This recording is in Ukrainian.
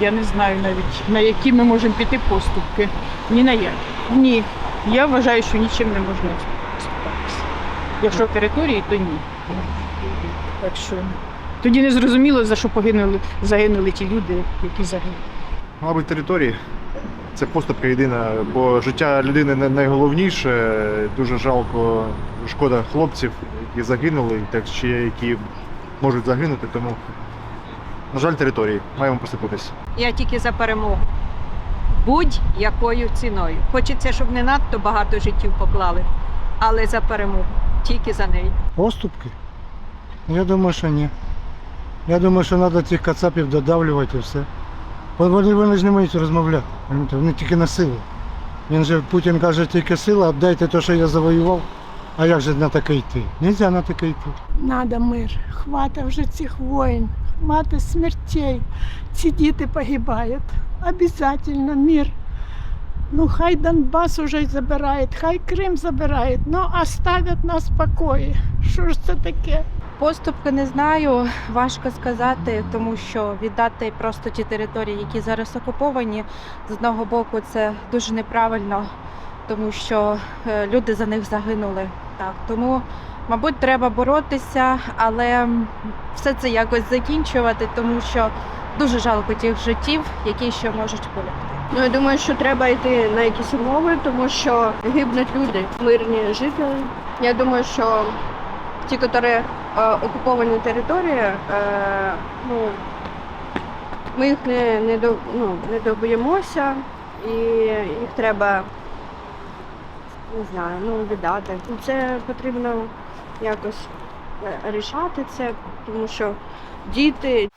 я не знаю навіть на які ми можемо піти поступки. Ні на як. Ні. Я вважаю, що нічим не можна поступатися. Якщо території, то ні. Так що тоді не зрозуміло, за що погинули, загинули ті люди, які загинули. Мабуть, території. Це поступка єдина, бо життя людини найголовніше. Дуже жалко, шкода хлопців, які загинули, так ще які можуть загинути, тому, на жаль, території. Маємо поступитись. Я тільки за перемогу. Будь-якою ціною. Хочеться, щоб не надто багато життів поклали, але за перемогу. Тільки за неї. Поступки? Я думаю, що ні. Я думаю, що треба цих кацапів додавлювати і все. Бо Вони, вони ж не вміють розмовляти. Вони тільки на силу. Він же Путін каже, тільки сила, віддайте те, що я завоював. А як же на таке йти? Нельзя на таке йти. Надо мир. Хвата вже цих воїн, хвата смертей. Ці діти погибають. Обязательно мир. Ну, хай Донбас уже й забирають, хай Крим забирають, ну оставять нас в спокої. Що ж це таке? Поступки не знаю, важко сказати, тому що віддати просто ті території, які зараз окуповані, з одного боку, це дуже неправильно, тому що е, люди за них загинули. Так, тому, мабуть, треба боротися, але все це якось закінчувати, тому що дуже жалко тих життів, які ще можуть полягти. Ну, я думаю, що треба йти на якісь умови, тому що гибнуть люди, мирні жителі. Я думаю, що ті, які е, окуповані території, е, ну, ми їх не, не, до, ну, не доб'ємося, і їх треба не знаю, ну, віддати. Це потрібно якось е, рішати це, тому що діти,